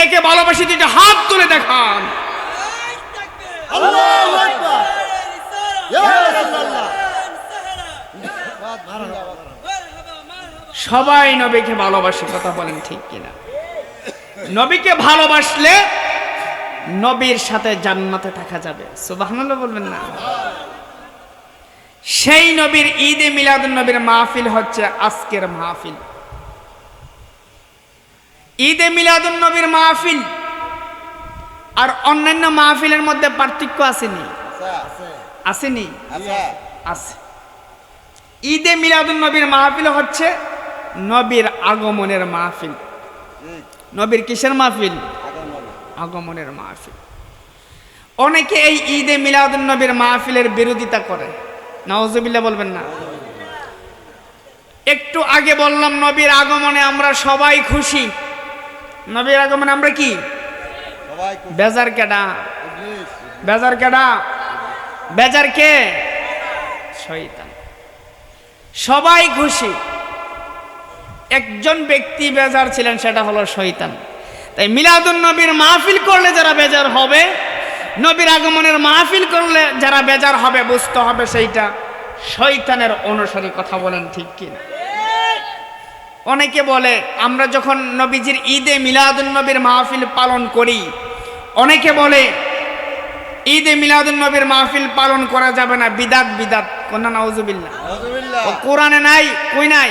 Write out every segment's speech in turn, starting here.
কে কে ভালোবাসি দুইটা হাত তুলে দেখান। সবাই নবীকে ভালোবাসে কথা বলেন ঠিক কিনা। নবীকে ভালোবাসলে নবীর সাথে জান্নাতে থাকা যাবে। সুবহানাল্লাহ বলবেন না। সেই নবীর ঈদে মিলাদুন নবীর মাহফিল হচ্ছে আজকের মাহফিল। ঈদে মিলাদুন নবীর মাহফিল আর অন্যান্য মাহফিলের মধ্যে পার্থক্য আসেনি? আসেনি? আছে ঈদে মিলাদুন নবীর মাহফিল হচ্ছে নবীর আগমনের মাহফিল। নবীর কিসের মাহফিল? আগমনের মাহফিল। অনেকে এই ঈদে মিলাদুন নবীর মাহফিলের বিরোধিতা করে। নওয়াজবিল্লা বলবেন না। একটু আগে বললাম, নবীর আগমনে আমরা সবাই খুশি। নবীর আগমন আমরা কি? বেজার কেডা? বেজার কেডা? বেজার কে? শয়তান। সবাই খুশি। একজন ব্যক্তি বেজার ছিলেন সেটা হলো শয়তান। তাই মিলাদুন নবীর মাহফিল করলে যারা বেজার হবে নবীর আগমনের মাহফিল করলে যারা বেজার হবে বুঝতে হবে সেইটা শয়তানের অনুসারী কথা বলেন ঠিক কিনা। অনেকে বলে আমরা যখন নবীজির ঈদে মিলাদুন নবীর মাহফিল পালন করি অনেকে বলে ঈদে মিলাদুন নবীর মাহফিল পালন করা যাবে না বিদাত বিদাত। কোন নাউজুবিল্লাহ। নাউজুবিল্লাহ। কোরআনে নাই কই নাই?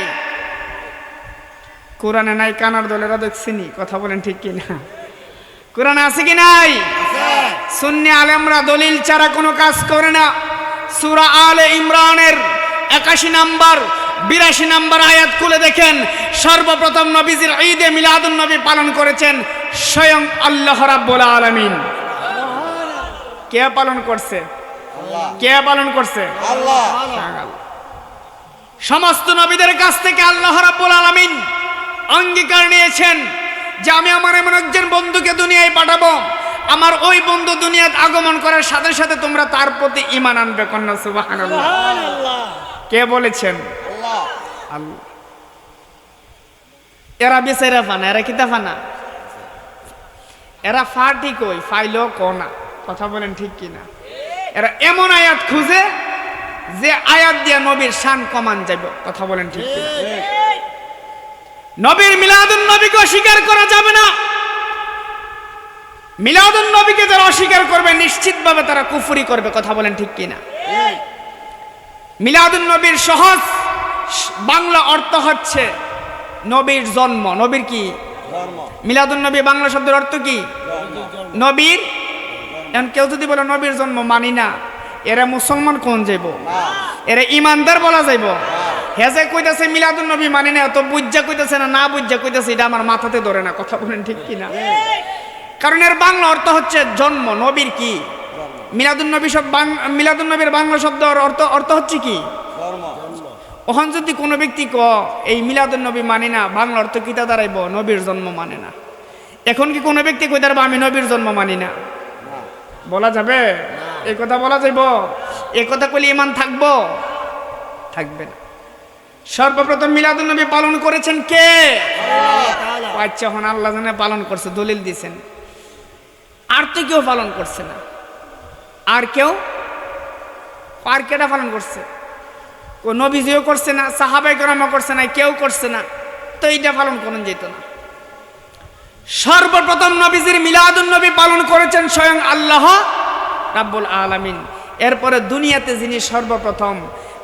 কোরআনে নাই কানার দলেরা দেখছিনি কথা বলেন ঠিক কি না কোরআনে আছে কি নাই? সুন্নি আলেমরা দলিল ছাড়া কোনো কাজ করে না। সূরা আলে ইমরানের একাশি নাম্বার বিরাশি নাম্বার আয়াত খুলে দেখেন সর্বপ্রথম নবীজির ঈদে মিলাদুল নবী পালন করেছেন স্বয়ং আল্লাহ রাব্বুল আলামিন। কে পালন করছে? আল্লাহ কে পালন করছে? আল্লাহ। সমস্ত নবীদের কাছ থেকে আল্লাহ রাব্বুল আলামিন অঙ্গীকার নিয়েছেন যে আমি আমার এমন একজন বন্ধুকে দুনিয়ায় পাঠাবো। আমার ওই বন্ধু দুনিয়াতে আগমন করার সাথে সাথে তোমরা তার প্রতি ঈমান আনবে কন্যা সুবহানাল্লাহ। কে বলেছেন? এরা বেচারা ফানা এরা কিতা ফানা এরা ফা ঠিক ওই ফাইলো কনা। কথা বলেন ঠিক কিনা? এরা এমন আয়াত খুঁজে যে আয়াত দিয়ে নবীর শান কমান যাবে কথা বলেন ঠিক কিনা? নবীর মিলাদুন নবীকে অস্বীকার করা যাবে না। মিলাদুন নবীকে যারা অস্বীকার করবে নিশ্চিতভাবে তারা কুফরি করবে। কথা বলেন ঠিক কিনা? মিলাদুন নবীর সহজ বাংলা অর্থ হচ্ছে নবীর জন্ম। নবীর কি? মিলাদুন নবী বাংলা শব্দের অর্থ কি? নবীর? এখন কেউ যদি বলে নবীর জন্ম মানি না এরা মুসলমান কোন যাইব? এরা ইমানদার বলা যাইব? হেজে কইতাছে মিলাদুন নবী মানি না তো বুজ্জা কইতাছে না না বুজ্জা কইতাছে এটা আমার মাথাতে ধরে না কথা বলেন ঠিক কি না কারণ এর বাংলা অর্থ হচ্ছে জন্ম নবীর কি? মিলাদুন নবী সব মিলাদুন নবীর বাংলা শব্দ অর্থ অর্থ হচ্ছে কি? ওখান যদি কোনো ব্যক্তি ক এই মিলাদুন নবী মানে না, বাংলা অর্থ কিতা দাঁড়াইব? নবীর জন্ম মানে না। এখন কি কোনো ব্যক্তি কই দাঁড়াবো আমি নবীর জন্ম মানি না? বলা যাবে? এই কথা বলা যাইব? এই কথা কইলে ইমান থাকব? থাকবে না। সর্বপ্রথম মিলাদুন নবী পালন করেছেন কে? আচ্ছা এখন আল্লাহ জানে পালন করছে, দলিল দিছেন। আর তো কেউ পালন করছে না। আর কেউ? আর কেটা পালন করছে? ও নবীজিও করছে না সাহাবাই গ্রামও করছে না কেউ করছে না। তো এইটা পালন করুন যেত না। সর্বপ্রথম নবীজির মিলাদুন নবী পালন করেছেন স্বয়ং আল্লাহ রাব্বুল আলামিন। এরপরে দুনিয়াতে যিনি সর্বপ্রথম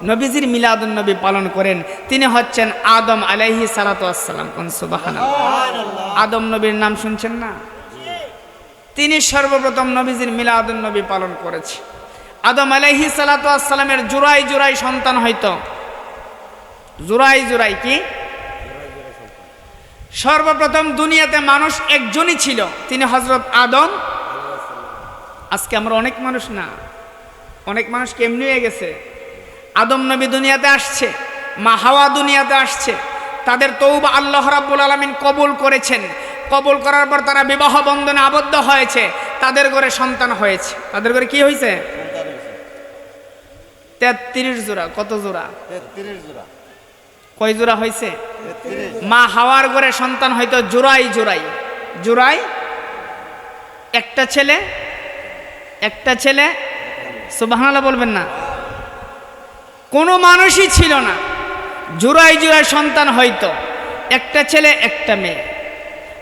নবীজির মিলাদুন নবী পালন করেন তিনি হচ্ছেন আদম আলাইহি সালাতু আসসালাম কোন সুবহানাল্লাহ। আদম নবীর নাম শুনছেন না? তিনি সর্বপ্রথম নবীজির মিলাদুন নবী পালন করেছে। আদম আলাইহি সালাতু আসসালামের জুরাই জুরাই সন্তান হয়তো জুরাই জুরাই কি? সর্বপ্রথম দুনিয়াতে মানুষ একজনই ছিল, তিনি হজরত আদম। আজকে আমরা অনেক মানুষ না, অনেক মানুষ কেমনি হয়ে গেছে? আদম নবী দুনিয়াতে আসছে, মা হাওয়া দুনিয়াতে আসছে, তাদের তৌবা আল্লাহ রাব্বুল আলামিন কবুল করেছেন। কবুল করার পর তারা বিবাহ বন্ধনে আবদ্ধ হয়েছে, তাদের ঘরে সন্তান হয়েছে। তাদের ঘরে কি হয়েছে তেত্রিশ জোড়া কত জোড়া? তেত্রিশ জোড়া। কয় জোড়া হয়েছে? মা হাওয়ার ঘরে সন্তান হয়তো জোড়াই জোড়াই। জোড়াই? একটা ছেলে? একটা ছেলে? সুবাহানাল্লাহ বলবেন না। কোনো মানুষই ছিল না। জোড়াই জোড়ায় সন্তান হয়তো। একটা ছেলে একটা মেয়ে।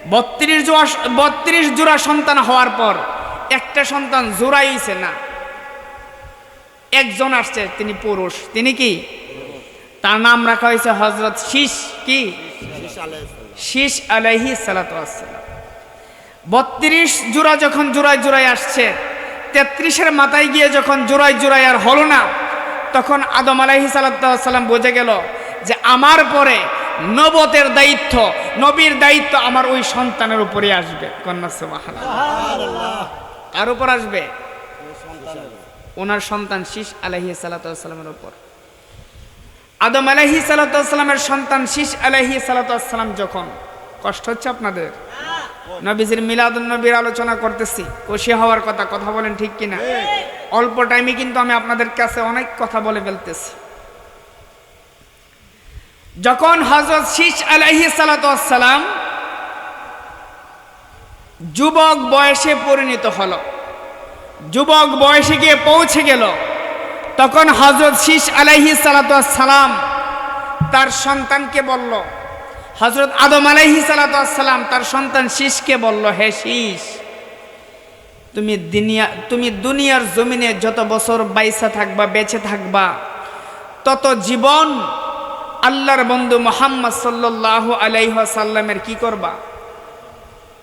বত্রিশ জোড়া বত্রিশ জোড়া সন্তান হওয়ার পর একটা সন্তান জোড়াইছে না। একজন আসছে তিনি পুরুষ। তিনি কি? তার নাম রাখা হয়েছে হজরত শীষ কি? শীষ। আলাইহি সালাতাম বত্রিশ জোড়া যখন জোড়ায় জোড়ায় আসছে তেত্রিশের মাথায় গিয়ে যখন জোড়ায় জোড়ায় আর হলো না তখন আদম আলাইহি সালাতাম বুঝে গেল যে আমার পরে নবতের দায়িত্ব নবীর দায়িত্ব আমার ওই সন্তানের উপরে আসবে। কন্যা সুবহান কার উপর আসবে? ওনার সন্তান শীষ আলাইহি সালাতামের উপর। আদম আলাইহি সালাতামের সন্তান শীষ আলাইহি সালাতাম যখন, কষ্ট হচ্ছে আপনাদের? নবীজির মিলাদুন নবীর আলোচনা করতেছি, খুশি হওয়ার কথা কথা বলেন ঠিক কিনা? অল্প টাইমে কিন্তু আমি আপনাদের কাছে অনেক কথা বলে ফেলতেছি। যখন হজরত শীষ আলাইহি সালাতাম যুবক বয়সে পরিণত হলো যুবক বয়সে গিয়ে পৌঁছে গেল। তখন হজরত শীষ আলাইহি সালাম তার সন্তানকে বলল হজরত আদম আলাইহি সালাম তার সন্তান শীষকে বলল, হে শীষ তুমি দুনিয়া তুমি দুনিয়ার জমিনে যত বছর বাইসা থাকবা, বেঁচে থাকবা, তত জীবন আল্লাহর বন্ধু মোহাম্মদ সাল্লাহ আলাইহ সাল্লামের কি করবা?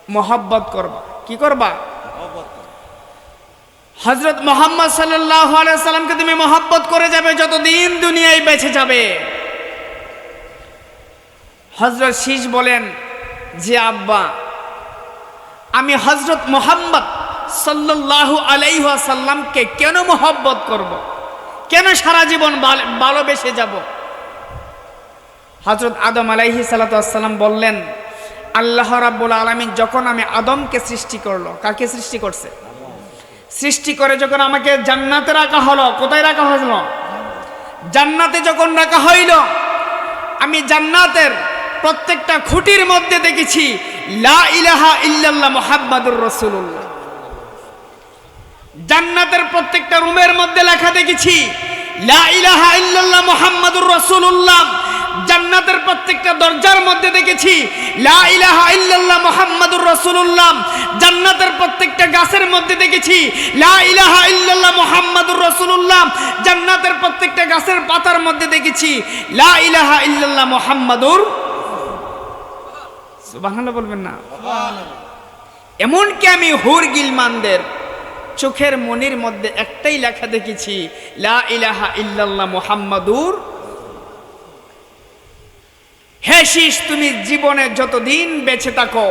মোহাব্বত করবা। কি করবা। হজরত মোহাম্মদ সাল্লামকে তুমি মহাব্বত করে যাবে যতদিন দুনিয়ায় বেঁচে যাবে। হজরত শীষ বলেন যে আব্বা, আমি হজরত মোহাম্মদ সাল্লাহ আলাইসাল্লামকে কেন মহব্বত করব। কেন সারা জীবন ভাল- ভালোবেসে যাব? হজরত আদম আলাইহি সাল্লাম বললেন, আল্লাহ রাব্বুল আলমিন যখন আমি আদমকে সৃষ্টি করল, কাকে সৃষ্টি করছে? সৃষ্টি করে যখন আমাকে জান্নাতে রাখা হলো, কোথায় রাখা হলো? জান্নাতে যখন রাখা হইল, আমি জান্নাতের প্রত্যেকটা খুঁটির মধ্যে দেখেছি, লা ইলাহা ইল্লাল্লাহ মুহাম্মাদুর রাসূলুল্লাহ। জান্নাতের প্রত্যেকটা রুমের মধ্যে লেখা দেখেছি, লা ইলাহা ইল্লাল্লাহ মুহাম্মাদুর রাসূলুল্লাহ। জান্নাতের প্রত্যেকটা দরজার মধ্যে দেখেছি লা ইলাহা ইল্লাল্লাহ মুহাম্মাদুর রাসূলুল্লাহ। জান্নাতের প্রত্যেকটা গাছের মধ্যে দেখেছি লা ইলাহা ইল্লাল্লাহ মুহাম্মাদুর রাসূলুল্লাহ। জান্নাতের প্রত্যেকটা গাছের পাতার মধ্যে দেখেছি লা ইলাহা ইল্লাল্লাহ মুহাম্মাদুর সুবহানাল্লাহ বলবেন না? এমনকি আমি হুর গিলমানদের চোখের মনির মধ্যে একটাই লেখা দেখেছি লা ইলাহা ইল্লাল্লাহ মুহাম্মাদুর হে শীষ তুমি জীবনে যতদিন বেঁচে থাকো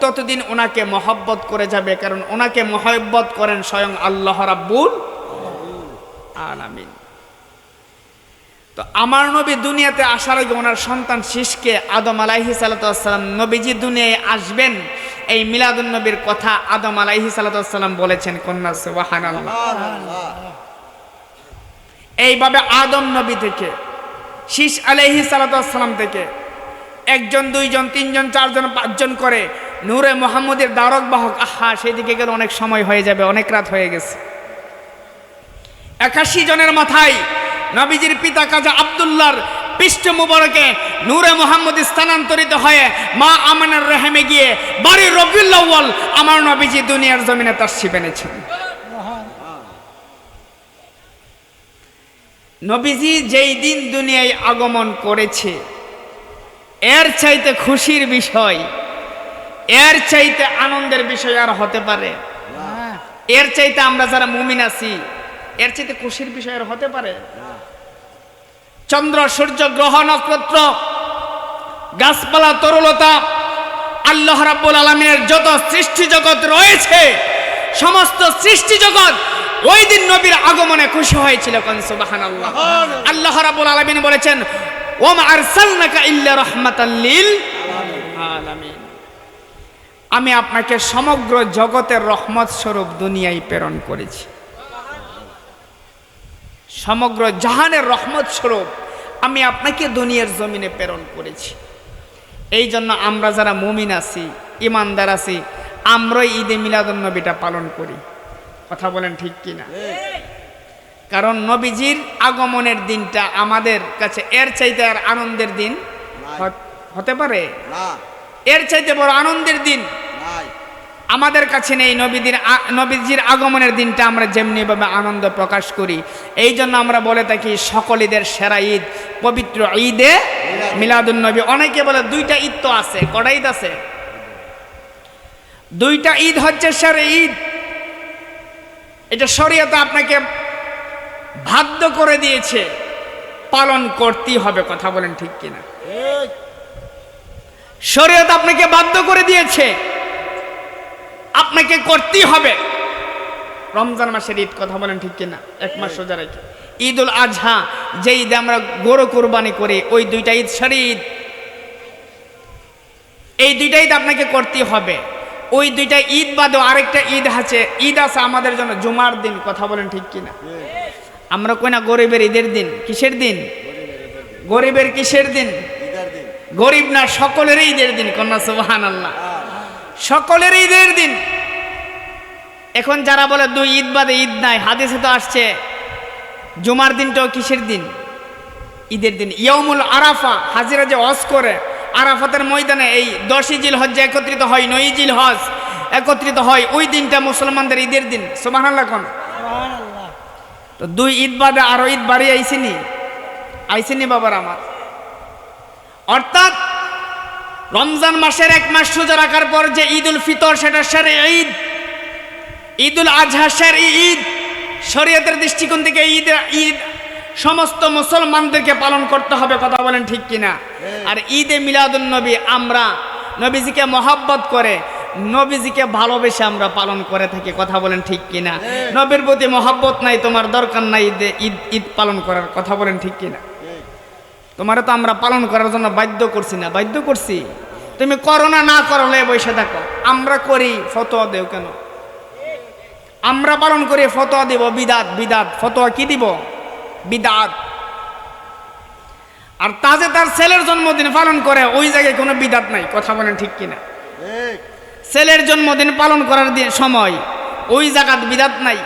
ততদিন ওনাকে মহব্বত করে যাবে কারণ ওনাকে মহব্বত করেন স্বয়ং আল্লাহ রাব্বুল আলামিন তো আমার নবী দুনিয়াতে আসার আগে ওনার সন্তান শীষকে আদম আলাইহি সালাতাম নবীজি দুনিয়ায় আসবেন এই মিলাদুন নবীর কথা আদম আলাইহি সালাতাম বলেছেন কন্যা সুবহানাল্লাহ। এইভাবে আদম নবী থেকে শীষ আলাইহি সালাতাম থেকে। একজন, দুইজন, তিনজন, চারজন, পাঁচজন করে নূরে মোহাম্মদের দ্বারক বাহক। আহা, সেদিকে গেলে অনেক সময় হয়ে যাবে, অনেক রাত হয়ে গেছে। একাশি জনের মাথায় নবীজির পিতা কাজা আবদুল্লাহর পৃষ্ঠ মুবারকে নূরে মোহাম্মদ স্থানান্তরিত হয়ে মা আমানের রেহেমে গিয়ে বাড়ির রবিউল্লাওয়াল আমার নবীজি দুনিয়ার জমিনে তার শিবেনেছেন নবীজি যেই দিন দুনিয়ায় আগমন করেছে, এর চাইতে খুশির বিষয়, এর চাইতে আনন্দের বিষয় আর হতে পারে। এর চাইতে আমরা যারা মুমিন আছি, এর চাইতে খুশির বিষয় আর হতে পারে। চন্দ্র, সূর্য, গ্রহ, নক্ষত্র, গাছপালা, তরলতা, আল্লাহ রাব্বুল আলমিনের যত সৃষ্টি জগৎ রয়েছে, সমস্ত সৃষ্টি জগৎ ওই দিন নবীর আগমনে খুশি হয়েছিল কোন সুবহানাল্লাহ। আল্লাহ রাব্বুল আলামিন বলেছেন ওমা আরসালনাকা ইল্লা আলামিন। আমি আপনাকে সমগ্র জগতের রহমত স্বরূপ দুনিয়ায় প্রেরণ করেছি। সমগ্র জাহানের রহমত স্বরূপ আমি আপনাকে দুনিয়ার জমিনে প্রেরণ করেছি। এই জন্য আমরা যারা মুমিন আছি ইমানদার আছি আমরা ঈদে মিলাদুন নবীটা পালন করি। কথা বলেন ঠিক কিনা? কারণ নবীজির আগমনের দিনটা আমাদের কাছে এর চাইতে আর আনন্দের দিন হতে পারে? এর চাইতে বড় আনন্দের দিন আমাদের কাছে নেই নবীদের নবীজির আগমনের দিনটা আমরা যেমনিভাবে আনন্দ প্রকাশ করি। এই জন্য আমরা বলে থাকি সকল ঈদের সেরা ঈদ পবিত্র ঈদে মিলাদুন নবী। অনেকে বলে দুইটা ঈদ তো আছে কটা ঈদ আছে? দুইটা ঈদ হচ্ছে সেরা ঈদ। এটা শরীয়তে আপনাকে বাধ্য করে দিয়েছে পালন করতেই হবে কথা বলেন ঠিক কিনা? শরীয়ত আপনাকে বাধ্য করে দিয়েছে আপনাকে করতেই হবে। রমজান মাসের ঈদ কথা বলেন ঠিক কিনা? এক মাস সোজা রেখে। ঈদ উল আজহা যে ঈদে আমরা গরু কোরবানি করি ওই দুইটা ঈদ ঈদ এই দুইটা ঈদ আপনাকে করতেই হবে। ওই দুইটা ঈদ বাদেও আরেকটা ঈদ আছে। ঈদ আছে আমাদের জন্য, জুমার দিন, কথা বলেন ঠিক কিনা? আমরা কই না গরিবের ঈদের দিন? কিসের দিন? গরিবের কিসের দিন? গরিব না, সকলের ঈদের দিন, কন্যা সুবাহান আল্লাহ সকলের ঈদের দিন। এখন যারা বলে দুই ঈদ বাদে ঈদ নাই, হাদিসে তো আসছে, জুমার দিনটাও কিসের দিন? ঈদের দিন। ইয়মুল আরাফা, হাজিরা যে হজ করে আরাফাতের ময়দানে এই দশই জিল হজ একত্রিত হয় নয় জিল হজ একত্রিত হয় ওই দিনটা মুসলমানদের ঈদের দিন। সুবাহান আল্লাহ কোন তো দুই ঈদ বাদে আরও ঈদ বাড়ি আইসিনি? আইসিনি বাবার আমার। অর্থাৎ রমজান মাসের এক মাস সোজা রাখার পর যে ঈদ উল ফিতর সেটা সেরে ঈদ। ঈদ উল আজহা সের ঈদ। শরীয়তের দৃষ্টিকোণ থেকে ঈদ ঈদ সমস্ত মুসলমানদেরকে পালন করতে হবে কথা বলেন ঠিক কিনা। আর ঈদে মিলাদুল নবী আমরা নবীজিকে মহাব্বত করে নবীজিকে ভালোবেসে আমরা পালন করে থাকি কথা বলেন ঠিক কিনা। নবীর প্রতি মহাব্বত নাই তোমার দরকার নাই ঈদে ঈদ ঈদ পালন করার কথা বলেন ঠিক কিনা। তোমার তো আমরা পালন করার জন্য বাধ্য করছি না বাধ্য করছি। তুমি করোনা না করলে বসে থাকো আমরা করি ফতোয়া দেও কেন? আমরা পালন করি ফতোয়া দিব বিদাত বিদাত ফতোয়া কি দিব? বিদাত। আর তাজে তার ছেলের জন্মদিন পালন করে ওই জায়গায় কোনো বিদাত নাই কথা বলেন ঠিক কিনা? ছেলের জন্মদিন পালন করার দিন সময় ওই জায়গাত বিদাত নাই।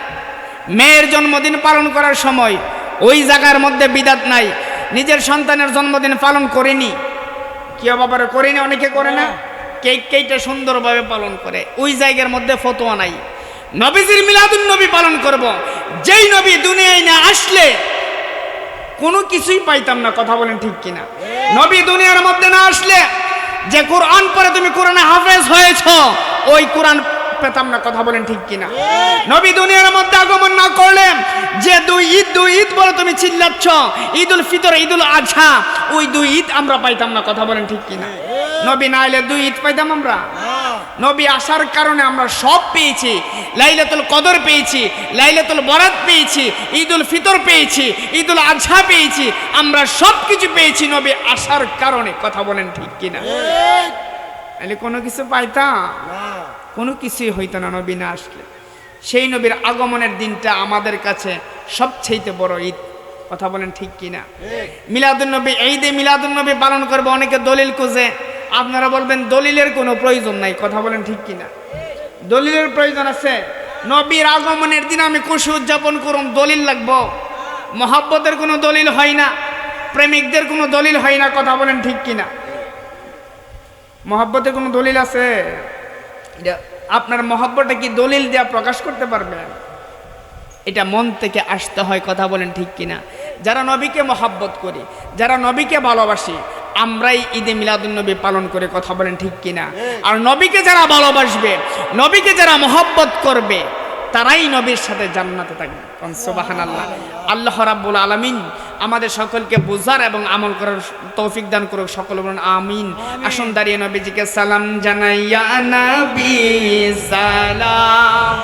মেয়ের জন্মদিন পালন করার সময় ওই জায়গার মধ্যে বিদাত নাই। নিজের সন্তানের জন্মদিন পালন করেনি। কেউ বাবার করেনি? অনেকে করে না? কেক কেইটা সুন্দরভাবে পালন করে। ওই জায়গার মধ্যে ফতোয়া নাই। নবীজির মিলাদুন নবী পালন করব। যেই নবী দুনিয়ায় না আসলে কোনো কিছুই পাইতাম না, কথা বলেন ঠিক কিনা। নবী দুনিয়ার মধ্যে না আসলে যে কোরআন পরে তুমি কোরআনে হাফেজ হয়েছ, ওই কোরআন পেতাম না কথা বলেন ঠিক কিনা? নবী দুনিয়ার মধ্যে আগমন না করলে যে দুই ঈদ দুই ঈদ বলে তুমি চিল্লাচ্ছ ঈদ উল ফিতর ঈদ উল আজহা ওই দুই ঈদ আমরা পাইতাম না কথা বলেন ঠিক কিনা? নবী না এলে দুই ঈদ পাইতাম আমরা? নবী আসার কারণে আমরা সব পেয়েছি লাইলাতুল কদর পেয়েছি লাইলাতুল বরাত পেয়েছি ঈদুল ফিতর পেয়েছি ঈদুল আজহা পেয়েছি আমরা সব কিছু পেয়েছি নবী আসার কারণে কথা বলেন ঠিক কিনা? তাহলে কোনো কিছু পাইতাম? না। কোনো কিছুই হইতো না নবী না আসলে। সেই নবীর আগমনের দিনটা আমাদের কাছে সবচেয়ে বড় ঈদ। কথা বলেন ঠিক কিনা? মিলাদুল নবী ঈদে মিলাদুল নবী পালন করবে অনেকে দলিল খুঁজে। আপনারা বলবেন, দলিলের কোনো প্রয়োজন নাই। কথা বলেন ঠিক কিনা? দলিলের প্রয়োজন আছে। নবীর আগমনের দিন আমি খুশি উদযাপন করুন, দলিল লাগবো। মহাব্বতের কোনো দলিল হয় না, প্রেমিকদের কোনো দলিল হয় না। কথা বলেন ঠিক কিনা? মহাব্বতের কোনো দলিল আছে? আপনার মহাব্বতটা কি দলিল দেওয়া প্রকাশ করতে পারবেন এটা মন থেকে আসতে হয়, কথা বলেন ঠিক কিনা? যারা নবীকে মহাব্বত করি, যারা নবীকে ভালোবাসি, আমরাই ঈদে মিলাদুল নবী পালন করে কথা বলেন ঠিক কিনা? আর নবীকে যারা ভালোবাসবে, নবীকে যারা মহব্বত করবে, তারাই নবীর সাথে জান্নাতে থাকবে। আল্লাহ রাব্বুল আলামিন আমাদের সকলকে বোঝার এবং আমল করার তৌফিক দান করুক সকল বলুন আমিন। আসুন দাঁড়িয়ে নবীজিকে সালাম জানাইয়া নবী সালাম।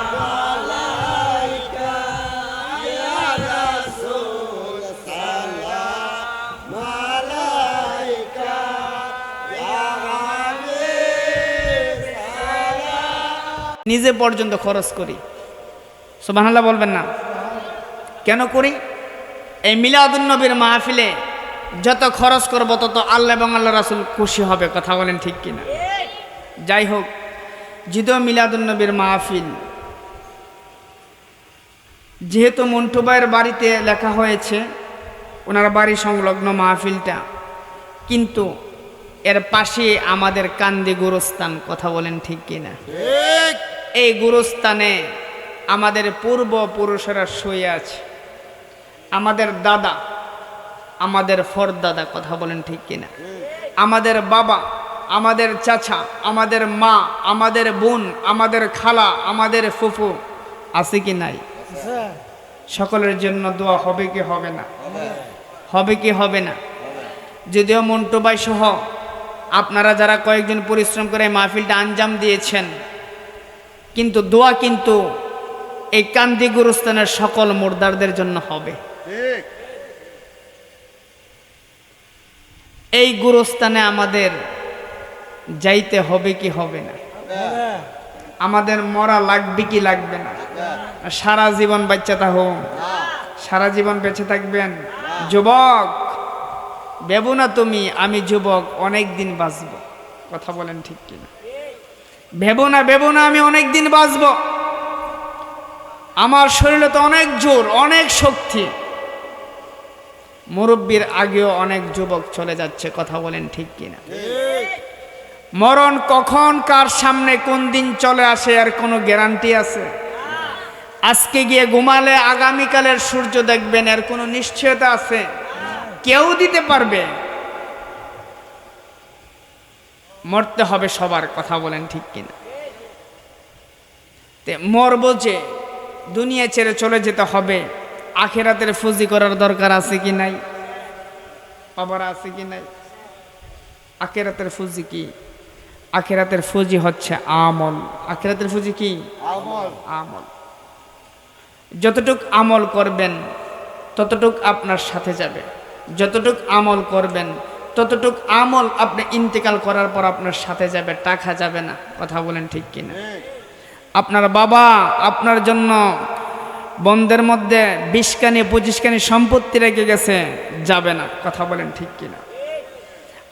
নিজে পর্যন্ত খরচ করি। সুবহানাল্লাহ বলবেন না। কেন করি? এই মিলাদুন নবীর মাহফিলে যত খরচ করব তত আল্লাহ এবং আল্লাহ রাসুল খুশি হবে কথা বলেন ঠিক কিনা? যাই হোক যদিও মিলাদুন্নবীর মাহফিল যেহেতু মন্টুবাইয়ের বাড়িতে লেখা হয়েছে ওনার বাড়ি সংলগ্ন মাহফিলটা কিন্তু এর পাশে আমাদের কান্দি গুরুস্থান কথা বলেন ঠিক কিনা? এই গুরুস্থানে আমাদের পূর্বপুরুষেরা শুয়ে আছে। আমাদের দাদা, আমাদের ফর দাদা কথা বলেন ঠিক কিনা? আমাদের বাবা, আমাদের চাচা, আমাদের মা, আমাদের বোন, আমাদের খালা, আমাদের ফুফু আছে কি নাই? সকলের জন্য দোয়া হবে কি হবে না? হবে কি হবে না? যদিও মন্টুবাই সহ আপনারা যারা কয়েকজন পরিশ্রম করে মাহফিলটা আঞ্জাম দিয়েছেন, কিন্তু দোয়া কিন্তু এই কান্দি গুরুস্থানের সকল মুর্দারদের জন্য হবে। এই গুরুস্থানে আমাদের যাইতে হবে কি হবে না? আমাদের মরা লাগবে কি লাগবে না? সারা জীবন বাচ্চা থাকো সারা জীবন বেঁচে থাকবেন। যুবক ভেবো না তুমি আমি যুবক অনেক দিন বাঁচব। কথা বলেন ঠিক কিনা ভেবো না ভেবো না আমি অনেক দিন বাঁচব। আমার শরীরে তো অনেক জোর অনেক শক্তি। মুরব্বীর আগেও অনেক যুবক চলে যাচ্ছে, কথা বলেন ঠিক কিনা? মরণ কখন, কার সামনে কোন দিন চলে আসে, আর কোনো গ্যারান্টি আছে? আজকে গিয়ে ঘুমালে আগামীকালের সূর্য দেখবেন, এর কোনো নিশ্চয়তা আছে? কেউ দিতে পারবে? মরতে হবে সবার, কথা বলেন ঠিক কিনা? মরব যে, দুনিয়া ছেড়ে চলে যেতে হবে। আখেরাতের ফুজি করার দরকার আছে কি নাই? বাবার আছে কি নাই? আখেরাতের ফুজি কি? আখেরাতের ফুজি হচ্ছে আমল। আখেরাতের ফুজি কি? আমল। আমল। যতটুক আমল করবেন ততটুক আপনার সাথে যাবে। যতটুক আমল করবেন ততটুক আমল আপনি ইন্তেকাল করার পর আপনার সাথে যাবে টাকা যাবে না। কথা বলেন ঠিক কিনা? আপনার বাবা আপনার জন্য বন্ধের মধ্যে বিশকানি পঁচিশকানি সম্পত্তি রেখে গেছে, যাবে না। কথা বলেন ঠিক কিনা?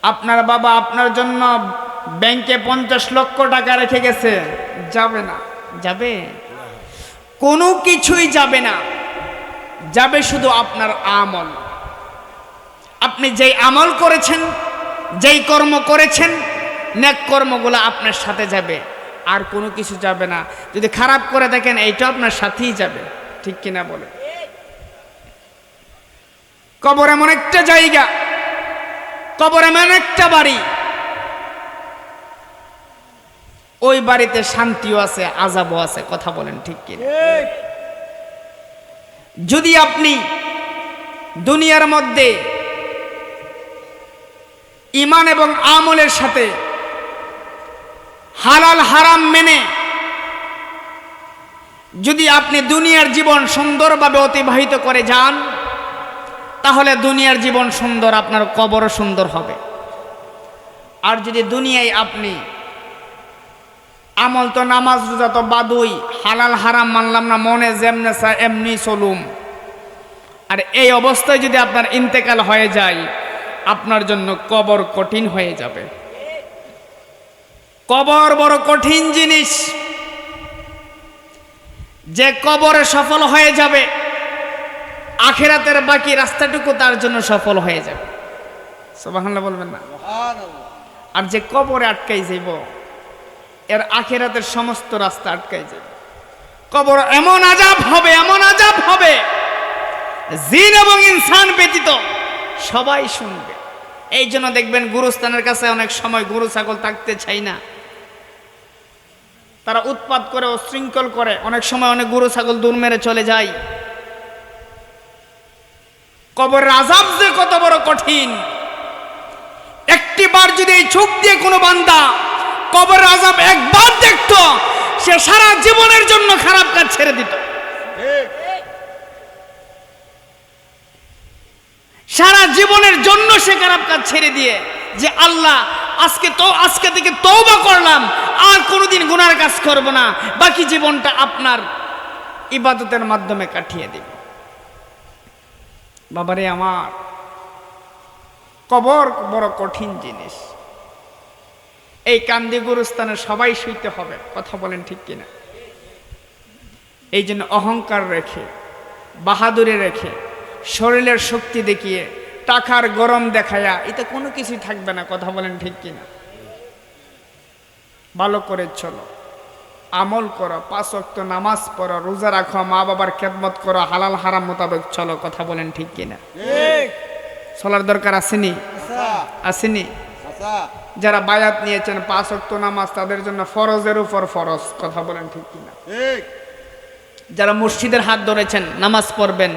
আপনার বাবা আপনার জন্য ব্যাংকে পঞ্চাশ লক্ষ টাকা রেখে গেছে, যাবে না। যাবে? কোনো কিছুই যাবে না। যাবে শুধু আপনার আমল। আপনি যেই আমল করেছেন, যেই কর্ম করেছেন, নেক কর্মগুলো আপনার সাথে যাবে। আর কোনো কিছু যাবে না। যদি খারাপ করে দেখেন এইটা আপনার সাথেই যাবে। ঠিক কিনা বলে। কবর এমন একটা জায়গা, কবর এমন একটা বাড়ি। ওই বাড়িতে শান্তিও আছে, আজাবও আছে, কথা বলেন ঠিক কিনা। যদি আপনি দুনিয়ার মধ্যে ইমান এবং আমলের সাথে হালাল হারাম মেনে যদি আপনি দুনিয়ার জীবন সুন্দরভাবে অতিবাহিত করে যান, তাহলে দুনিয়ার জীবন সুন্দর, আপনার কবরও সুন্দর হবে। আর যদি দুনিয়ায় আপনি আমল তো নামাজ, রোজা তো বাদুই, হালাল, হারাম মানলাম না, মনে যেমনে এমনি চলুম। আর এই অবস্থায় যদি আপনার ইন্তেকাল হয়ে যায়, আপনার জন্য কবর কঠিন হয়ে যাবে। কবর বড় কঠিন জিনিস। যে কবরে সফল হয়ে যাবে আখেরাতের বাকি রাস্তাটুকু তার জন্য সফল হয়ে যাবে। সোবাহান্লা বলবেন না? আর যে কবরে আটকাই যাইব এর আখেরাতের সমস্ত রাস্তা আটকাই যাবে কবর এমন আজাব হবে এমন আজাব হবে জিন এবং ইনসান ব্যতীত সবাই শুনবে। এই জন্য দেখবেন গুরুস্থানের কাছে অনেক সময় গরু ছাগল থাকতে চাই না। তারা উৎপাত করে শৃঙ্খল করে। অনেক সময় অনেক গরু, ছাগল দূর মেরে চলে যায়। কবরের আজাব যে কত বড় কঠিন। একটি বার যদি এই চোখ দিয়ে কোনো বান্দা কবর আজাব একবার দেখত, সে সারা জীবনের জন্য খারাপ কাজ ছেড়ে দিত। সারা জীবনের জন্য সে খারাপ কাজ ছেড়ে দিয়ে যে আল্লাহ আজকে তো, আজকে থেকে তওবা করলাম, আর কোনোদিন গুনার কাজ করব না। বাকি জীবনটা আপনার ইবাদতের মাধ্যমে কাটিয়ে দিব। বাবারে আমার, কবর বড় কঠিন জিনিস। এই কান্দি গুরুস্থানে সবাই শুইতে হবে, কথা বলেন ঠিক কিনা? এই জন্য অহংকার রেখে, বাহাদুরে রেখে, শরীরের শক্তি দেখিয়ে টাকার গরম দেখায়া এতে কোনো কিছুই থাকবে না কথা বলেন ঠিক কিনা? ভালো করে চলো। আমল করো পাঁচ ওয়াক্ত নামাজ পড়ো রোজা রাখো মা বাবার খেদমত করো হালাল হারাম মোতাবেক চলো কথা বলেন ঠিক কিনা? চলার দরকার আসেনি? আসেনি? যারা বায়াত নিয়েছেন পাঁচ ওয়াক্ত নামাজ তাদের জন্য ফরজের উপর ফরজ কথা বলেন ঠিক কিনা? যারা মসজিদের হাত ধরেছেন নামাজ পড়বেন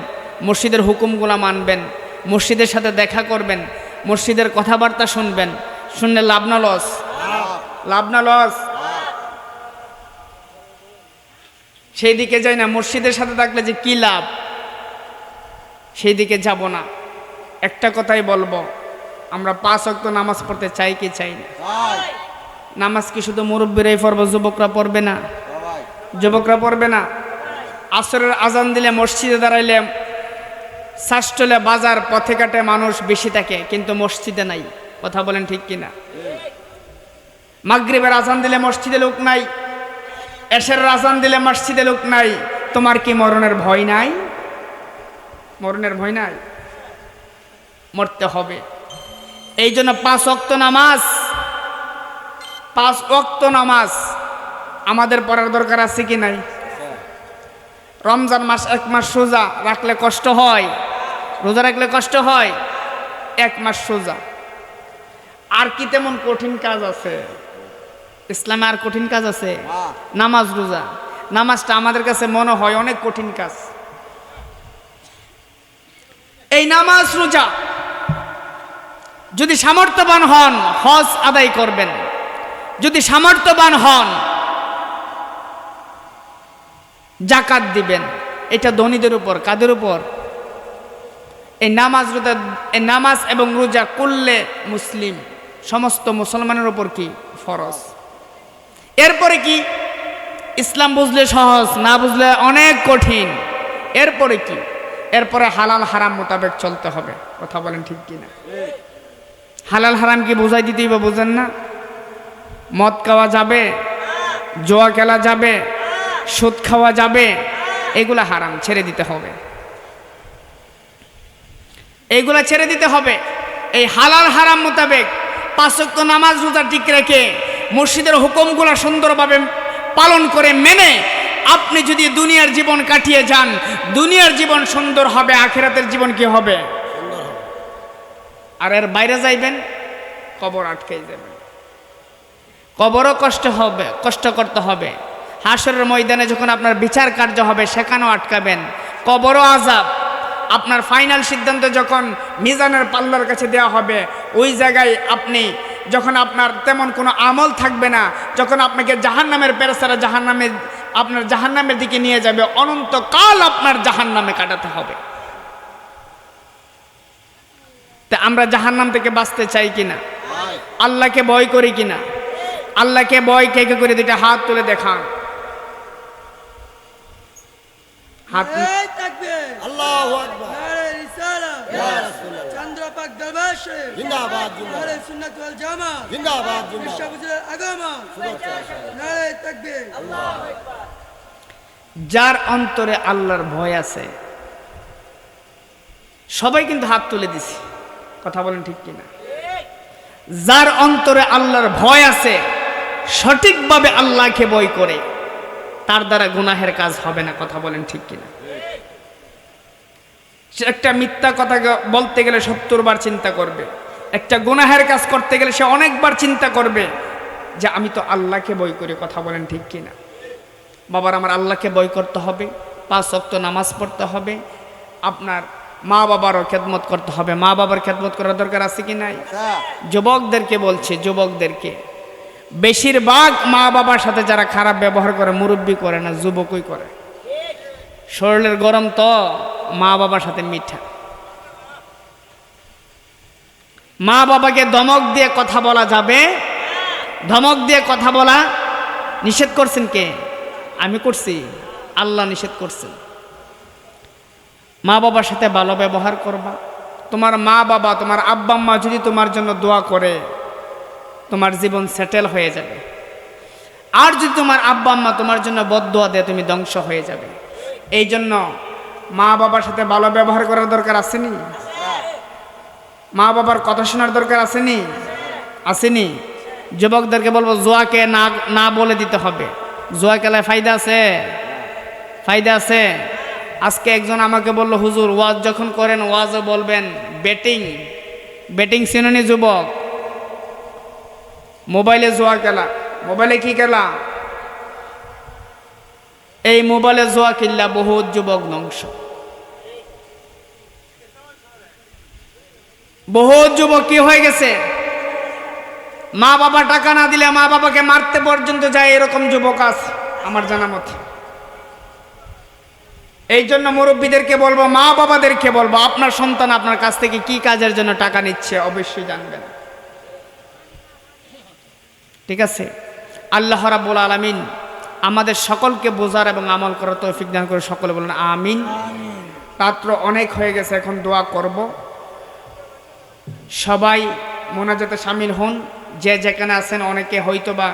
মসজিদের হুকুমগুলা মানবেন মসজিদের সাথে দেখা করবেন, মসজিদের কথাবার্তা শুনবেন, শুনলে লাভ না লস? লাভ না লস? সেই দিকে যাই না, মসজিদের সাথে থাকলে যে কি লাভ? সেই দিকে যাব না। একটা কথাই বলব, আমরা পাঁচ অক্ত নামাজ পড়তে চাই কি চাই না? নামাজ কি শুধু মুরব্বীরাই পড়ব, যুবকরা পড়বে না? যুবকরা পড়বে না? আসরের আজান দিলে, মসজিদে দাঁড়াইলে শাসটলে বাজার পথে কাটে মানুষ বেশি থাকে, কিন্তু মসজিদে নাই। কথা বলেন ঠিক কিনা? মাগরিবের আজান দিলে মসজিদে লোক নাই এসের আজান দিলে মসজিদে লোক নাই। তোমার কি মরণের ভয় নাই? মরণের ভয় নাই? মরতে হবে। এই জন্য পাঁচ অক্ত নামাজ, পাঁচ অক্ত নামাজ আমাদের পড়ার দরকার আছে কি নাই? রমজান মাস এক মাস সোজা রাখলে কষ্ট হয়। রোজা রাখলে কষ্ট হয়? এক মাস সোজা আর কি তেমন কঠিন কাজ আছে? ইসলামে আর কঠিন কাজ আছে? নামাজ রোজা। নামাজটা আমাদের কাছে মনে হয় অনেক কঠিন কাজ। এই নামাজ রোজা যদি সামর্থ্যবান হন, হজ আদায় করবেন। যদি সামর্থ্যবান হন, জাকাত দিবেন। এটা ধনীদের উপর, কাদের উপর? এই নামাজ রোজা এই নামাজ এবং রোজা করলে মুসলিম, সমস্ত মুসলমানের ওপর কি? ফরজ। এরপরে কি? ইসলাম বুঝলে সহজ, না বুঝলে অনেক কঠিন। এরপরে কি? এরপরে হালাল হারাম মোতাবেক চলতে হবে। কথা বলেন ঠিক কি না হালাল হারাম কি বোঝাই দিতেই বা বোঝেন না? মদ খাওয়া যাবে, জোয়া খেলা যাবে, সুদ খাওয়া যাবে, এগুলা হারাম, ছেড়ে দিতে হবে। এইগুলা ছেড়ে দিতে হবে। এই হালাল হারাম মোতাবেক পাঁচক্য নামাজ রোজা ঠিক রেখে মসজিদের হুকুমগুলা সুন্দরভাবে পালন করে মেনে আপনি যদি দুনিয়ার জীবন কাটিয়ে যান, দুনিয়ার জীবন সুন্দর হবে, আখেরাতের জীবন কি হবে? আর এর বাইরে যাইবেন, কবর আটকে যাবেন। কবরও কষ্ট হবে, কষ্ট করতে হবে। হাসরের ময়দানে যখন আপনার বিচার কার্য হবে, সেখানেও আটকাবেন। কবরও আজাব আপনার ফাইনাল সিদ্ধান্ত যখন মিজানের পাল্লার কাছে দেওয়া হবে, ওই জায়গায় আপনি যখন আপনার তেমন কোনো আমল থাকবে না, যখন আপনাকে জাহান্নামের পেরেসারা জাহান্নামে, আপনার জাহান্নামের দিকে নিয়ে যাবে, অনন্তকাল আপনার জাহান্নামে কাটাতে হবে। তা আমরা জাহান্নাম থেকে বাঁচতে চাই কিনা? আল্লাহকে ভয় করি কিনা? আল্লাহকে ভয় কে কে করে দুইটা হাত তুলে দেখান। হাত আল্লাহু আকবার। নারে রিসালাত ইয়া রাসূলুল্লাহ। চন্দ্রপাক দরবার শরীফ। জিন্দাবাদ জিন্দাবাদ। নারে সুন্নাত ওয়াল জামাত। জিন্দাবাদ জিন্দাবাদ। বিশ্ববিদ্যালয়ের আগমন। নারে তাকবীর। যার অন্তরে আল্লাহর ভয় আছে সবাই কিন্তু হাত তুলে দিছি। কথা বলেন ঠিক কিনা? যার অন্তরে আল্লাহর ভয় আছে সঠিকভাবে আল্লাহকে ভয় করে তার দ্বারা গুনাহের কাজ হবে না। কথা বলেন ঠিক কিনা? একটা মিথ্যা কথা বলতে গেলে সত্তর বার চিন্তা করবে। একটা গুনাহের কাজ করতে গেলে সে অনেকবার চিন্তা করবে যে আমি তো আল্লাহকে বই করে কথা বলেন ঠিক কিনা। বাবার আমার আল্লাহকে বই করতে হবে পাঁচ অক্ত নামাজ পড়তে হবে আপনার মা বাবারও খেদমত করতে হবে। মা বাবার খেদমত করার দরকার আছে কি নাই? যুবকদেরকে বলছে যুবকদেরকে। বেশিরভাগ মা বাবার সাথে যারা খারাপ ব্যবহার করে মুরব্বী করে না যুবকই করে। শরীরের গরম তো। মা বাবার সাথে মিঠা। মা বাবাকে ধমক দিয়ে কথা বলা যাবে? ধমক দিয়ে কথা বলা নিষেধ করছেন কে? আমি করছি। আল্লাহ নিষেধ করছেন। মা বাবার সাথে ভালো ব্যবহার করবা। তোমার মা বাবা, তোমার আব্বা আম্মা যদি তোমার জন্য দোয়া করে, তোমার জীবন সেটেল হয়ে যাবে। আর যদি তোমার আব্বা আম্মা তোমার জন্য বদুয়া দেয় তুমি ধ্বংস হয়ে যাবে। এই জন্য মা বাবার সাথে ভালো ব্যবহার করার দরকার আসেনি? মা বাবার কথা শোনার দরকার আসেনি? আসেনি। যুবকদেরকে বলব, জোয়াকে না না বলে দিতে হবে। জোয়া খেলায় ফায়দা আছে? ফায়দা আছে। আজকে একজন আমাকে বলল, হুজুর, ওয়াজ যখন করেন, ওয়াজও বলবেন। ব্যাটিং বেটিং শ্রেণি যুবক? মোবাইলে জোয়া খেলা। মোবাইলে কি খেলা? এই মোবাইলে জোয়া কিল্লা বহুত যুবক ধ্বংস। বহুত যুবক কি হয়ে গেছে? মা বাবা টাকা না দিলে মা বাবাকে মারতে পর্যন্ত যায় এরকম যুবক আছে, আমার জানা মতে। এই জন্য মুরব্বীদেরকে বলব, মা বাবাদেরকে বলব, আপনার সন্তান আপনার কাছ থেকে কি কাজের জন্য টাকা নিচ্ছে অবশ্যই জানবেন। ঠিক আছে? আল্লাহ রাব্বুল আলামিন আমাদের সকলকে বোঝার এবং আমল করার তৌফিক দান করে সকলে বলেন, আমিন। পাত্র অনেক হয়ে গেছে, এখন দোয়া করব। সবাই মোনাজাতে সামিল হন। যে যেখানে আছেন, অনেকে হয়তোবা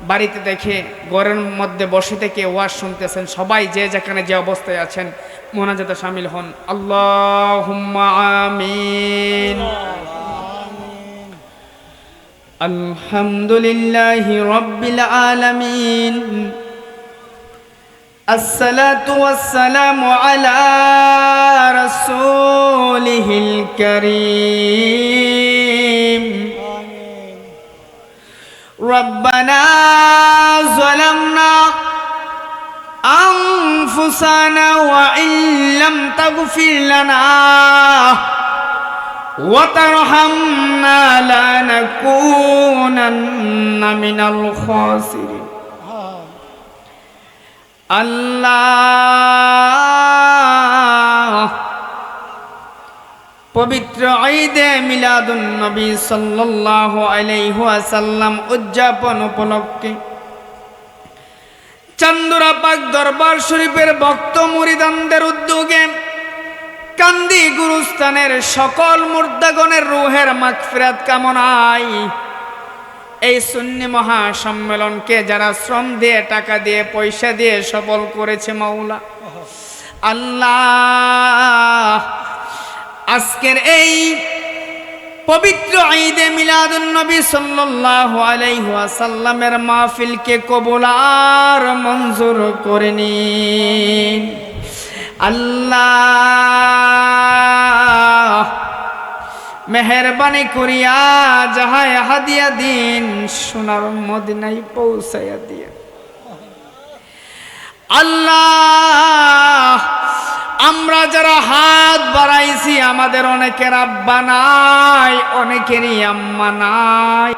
বাড়িতে দেখে ঘরের মধ্যে বসে থেকে ওয়াজ শুনতেছেন। সবাই যে যেখানে যে অবস্থায় আছেন, মোনাজাতে সামিল হন। আল্লাহ আমিন। الحمد لله رب العالمين الصلاة والسلام على رسوله الكريم ربنا ظلمنا أنفسنا وإن لم تغفر لنا وترحمنا لنكونن من الخاسرين আল্লাহ পবিত্র ঈদে মিলাদুন নবী সাল্লাল্লাহু আলাইহি ওয়াসাল্লাম উদযাপন উপলক্ষে চান্দুরা পাক দরবার শরীফের ভক্ত মুরিদানদের উদ্যোগে কান্দি গুরুস্থানের সকল মুর্দাগণের রুহের মাগফিরাত কামনায় এই সুন্নি মহাসম্মেলনকে যারা শ্রম দিয়ে, টাকা দিয়ে, পয়সা দিয়ে সফল করেছে মাওলা। আল্লাহ, আজকের এই পবিত্র ঈদে মিলাদুন নবী সাল্লাল্লাহু আলাইহি ওয়াসাল্লামের মাহফিলকে কবুল আর মঞ্জুর করে নিন। আল্লাহ, মেহরবানি করিয়া যাহায় হাদিয়া দিন, সোনার মদিনাই পৌঁছাইয়া দিয়া। আল্লাহ, আমরা যারা হাত বাড়াইছি, আমাদের অনেকের আব্বা নাই, অনেকেরই আম্মা নাই।